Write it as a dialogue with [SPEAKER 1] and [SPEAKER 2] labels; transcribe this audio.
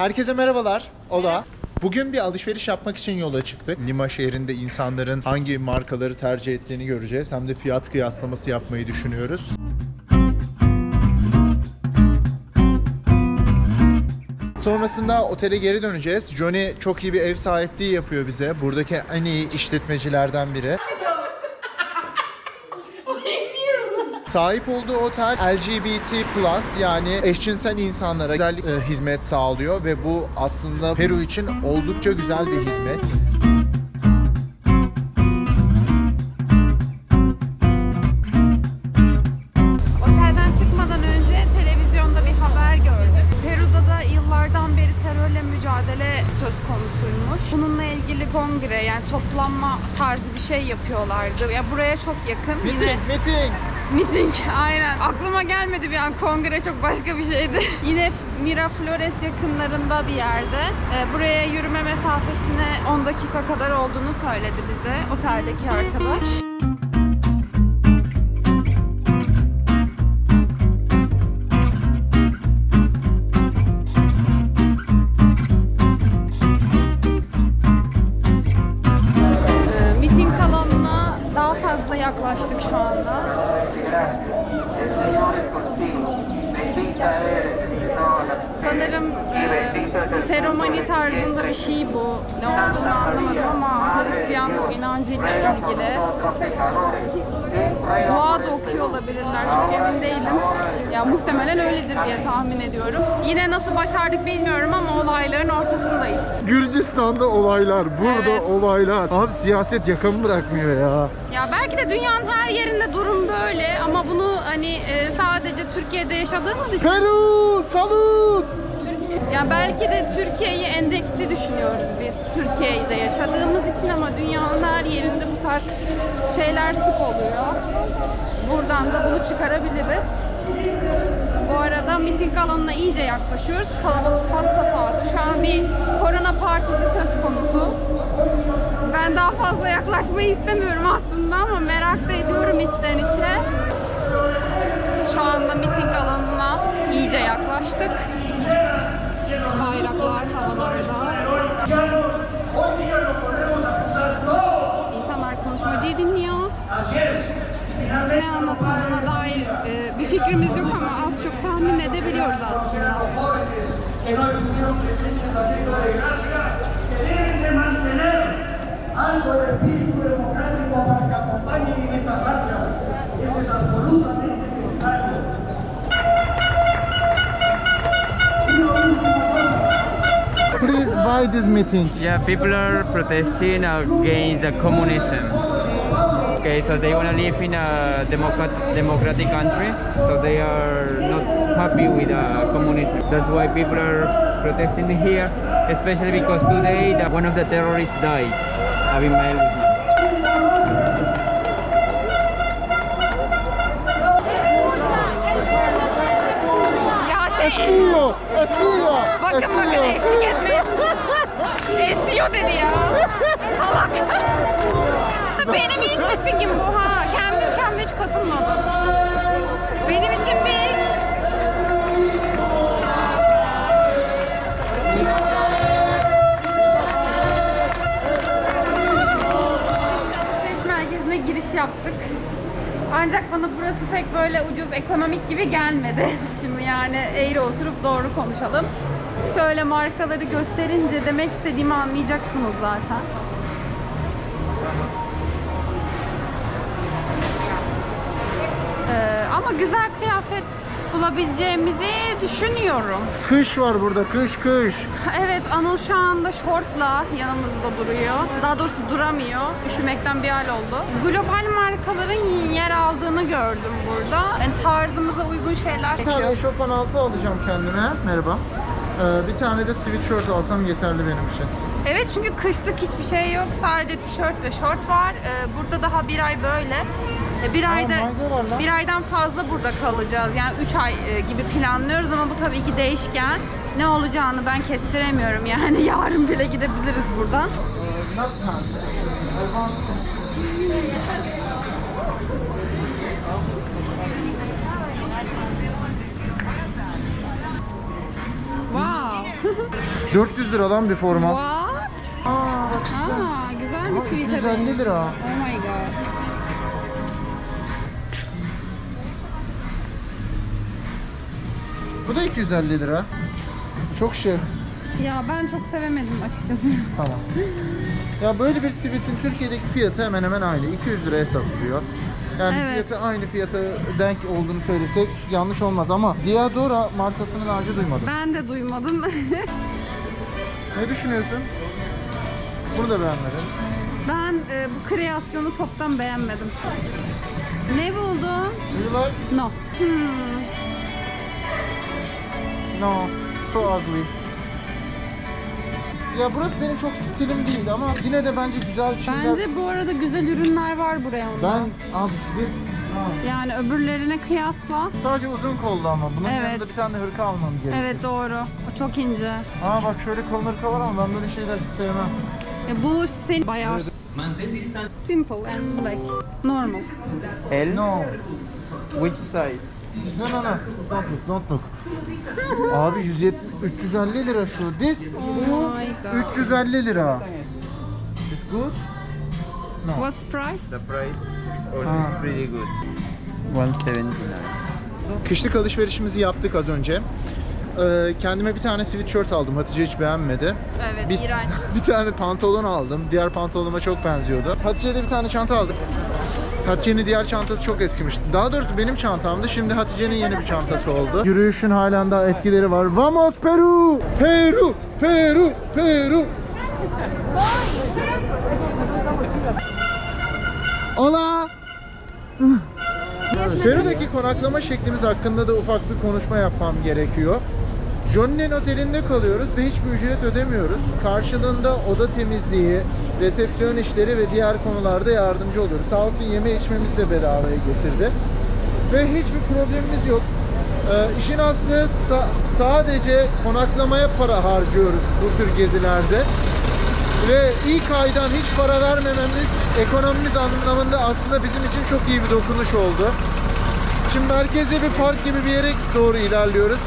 [SPEAKER 1] Herkese merhabalar. Ola. Bugün bir alışveriş yapmak için yola çıktık. Lima şehrinde insanların hangi markaları tercih ettiğini göreceğiz. Hem de fiyat kıyaslaması yapmayı düşünüyoruz. Sonrasında otele geri döneceğiz. Johnny çok iyi bir ev sahipliği yapıyor bize. Buradaki en iyi işletmecilerden biri. Sahip olduğu otel LGBT plus yani eşcinsel insanlara güzel e, hizmet sağlıyor ve bu aslında Peru için oldukça güzel bir hizmet.
[SPEAKER 2] Otelden çıkmadan önce televizyonda bir haber gördüm. Peru'da da yıllardan beri terörle mücadele söz konusuymuş. Bununla ilgili kongre yani toplanma tarzı bir şey yapıyorlardı. Ya buraya çok yakın. Yine
[SPEAKER 1] Meeting, Meeting
[SPEAKER 2] aynen. Aklıma gelmedi bir an kongre çok başka bir şeydi. Yine Miraflores yakınlarında bir yerde. Ee, buraya yürüme mesafesine 10 dakika kadar olduğunu söyledi bize oteldeki arkadaş. Yaklaştık şu anda. Sanırım e, seremoni tarzında bir şey bu. Ne olduğunu anlamadım ama Hristiyanlık inancıyla ilgili. Dua da okuyor olabilirler. Çok emin değilim. Ya muhtemelen öyledir diye tahmin ediyorum. Yine nasıl başardık bilmiyorum ama olayların ortasındayız.
[SPEAKER 1] Gürcistan'da olaylar, burada
[SPEAKER 2] Evet.
[SPEAKER 1] olaylar. Abi siyaset yakamı bırakmıyor ya.
[SPEAKER 2] Ya belki de dünyanın her yerinde durum böyle ama bunu hani e, sadece Türkiye'de yaşadığımız için
[SPEAKER 1] Peru, salut!
[SPEAKER 2] Ya belki de Türkiye'yi endeksli düşünüyoruz biz Türkiye'de yaşadığımız için ama dünyanın her yerinde bu tarz şeyler sık oluyor. Buradan da bunu çıkarabiliriz. Bu arada miting alanına iyice yaklaşıyoruz. Kalabalık has safhada. Şu an bir korona partisi söz konusu. Ben daha fazla yaklaşmayı istemiyorum aslında ama merak da ediyorum içten içe. Şu anda miting alanına iyice yaklaştık. Bayraklar havalarda. İnsanlar konuşmacıyı dinliyor. Ne anlatıldığına dair e, bir fikrimiz yok ama az çok tahmin edebiliyoruz aslında.
[SPEAKER 3] algo de espíritu democrático para que acompañen en esta marcha. Eso es absolutamente
[SPEAKER 1] Buy this meeting.
[SPEAKER 4] Yeah, people are protesting against the communism. Okay, so they want to live in a democrat- democratic country, so they are not happy with uh, communism. That's why people are protesting here, especially because today the, one of the terrorists died, Abimael
[SPEAKER 1] Esiyor, esiyor,
[SPEAKER 2] bakın bakın
[SPEAKER 1] esiyor.
[SPEAKER 2] eşlik etmeye Esiyor dedi ya. Salak. Benim ilk mitingim bu ha. Kendim kendime hiç katılmadım. Benim için bir ilk. Merkezine giriş yaptık. Ancak bana burası pek böyle ucuz ekonomik gibi gelmedi. Şimdi yani eğri oturup doğru konuşalım. Şöyle markaları gösterince demek istediğimi anlayacaksınız zaten. Ee, ama güzel kıyafet bulabileceğimizi düşünüyorum.
[SPEAKER 1] Kış var burada, kış kış.
[SPEAKER 2] Evet Anıl şu anda şortla yanımızda duruyor. Daha doğrusu duramıyor. Üşümekten bir hal oldu. Global markaların yer aldığını gördüm burada. Yani tarzımıza uygun şeyler
[SPEAKER 1] Bir tane eşofman altı alacağım kendime. Merhaba. Ee, bir tane de sweatshirt alsam yeterli benim için.
[SPEAKER 2] Evet çünkü kışlık hiçbir şey yok. Sadece tişört ve şort var. Ee, burada daha bir ay böyle. Ee, bir ayda
[SPEAKER 1] lan.
[SPEAKER 2] bir aydan fazla burada kalacağız. Yani 3 ay e, gibi planlıyoruz ama bu tabii ki değişken. Ne olacağını ben kestiremiyorum yani. Yarın bile gidebiliriz buradan. Wow.
[SPEAKER 1] 400 liradan bir forma.
[SPEAKER 2] What? Aa, güzel bir tweet'e
[SPEAKER 1] 250 lira.
[SPEAKER 2] Oh my god.
[SPEAKER 1] Bu da 250 lira. Çok şey.
[SPEAKER 2] Ya ben çok sevemedim açıkçası.
[SPEAKER 1] Tamam. Ya böyle bir sivitin Türkiye'deki fiyatı hemen hemen aynı. 200 liraya satılıyor. Yani
[SPEAKER 2] Evet.
[SPEAKER 1] fiyatı aynı fiyata denk olduğunu söylesek yanlış olmaz ama Diadora markasını daha önce duymadım.
[SPEAKER 2] Ben de duymadım.
[SPEAKER 1] Ne düşünüyorsun? Bunu da beğenmedim.
[SPEAKER 2] ben e, bu kreasyonu toptan beğenmedim. Ne buldun?
[SPEAKER 1] Like?
[SPEAKER 2] No. Hmm.
[SPEAKER 1] No. So ugly. Ya burası benim çok stilim değil ama yine de bence güzel şeyler.
[SPEAKER 2] Bence bu arada güzel ürünler var buraya onda.
[SPEAKER 1] Ben abi this ha.
[SPEAKER 2] Yani öbürlerine kıyasla.
[SPEAKER 1] sadece uzun kollu ama bunun
[SPEAKER 2] Evet.
[SPEAKER 1] yanında bir tane hırka almam gerekiyor.
[SPEAKER 2] Evet doğru. O çok ince.
[SPEAKER 1] Aa bak şöyle kalın hırka var ama ben böyle şeyler hiç sevmem.
[SPEAKER 2] E, bu senin bayağı simple and like normal.
[SPEAKER 4] L?
[SPEAKER 1] No.
[SPEAKER 4] Which side?
[SPEAKER 1] No no no. Don't look, don't look. Abi 170 350 lira şu. This
[SPEAKER 2] Oh god.
[SPEAKER 1] 350 lira. It's good.
[SPEAKER 2] What's price?
[SPEAKER 4] The price
[SPEAKER 1] Ah.
[SPEAKER 4] is pretty good. 179.
[SPEAKER 1] Kışlık alışverişimizi yaptık az önce. Ee, kendime bir tane sweatshirt aldım. Hatice hiç beğenmedi.
[SPEAKER 2] Evet
[SPEAKER 1] Bir,
[SPEAKER 2] iğrenç.
[SPEAKER 1] bir tane pantolon aldım. Diğer pantolonuma çok benziyordu. Hatice'ye de bir tane çanta aldım. Hatice'nin diğer çantası çok eskimişti. Daha doğrusu benim çantamdı. Şimdi Hatice'nin yeni bir çantası oldu. Yürüyüşün halen daha etkileri var. Vamos Peru! Peru! Peru! Peru! Ola! Peru'daki konaklama şeklimiz hakkında da ufak bir konuşma yapmam gerekiyor. Johnny'nin otelinde kalıyoruz ve hiçbir ücret ödemiyoruz. Karşılığında oda temizliği, resepsiyon işleri ve diğer konularda yardımcı oluyoruz. Sağ olsun yeme içmemiz de bedavaya getirdi. Ve hiçbir problemimiz yok. Ee, işin aslı sa- sadece konaklamaya para harcıyoruz bu tür gezilerde. Ve ilk aydan hiç para vermememiz ekonomimiz anlamında aslında bizim için çok iyi bir dokunuş oldu. Şimdi merkezde bir park gibi bir yere doğru ilerliyoruz.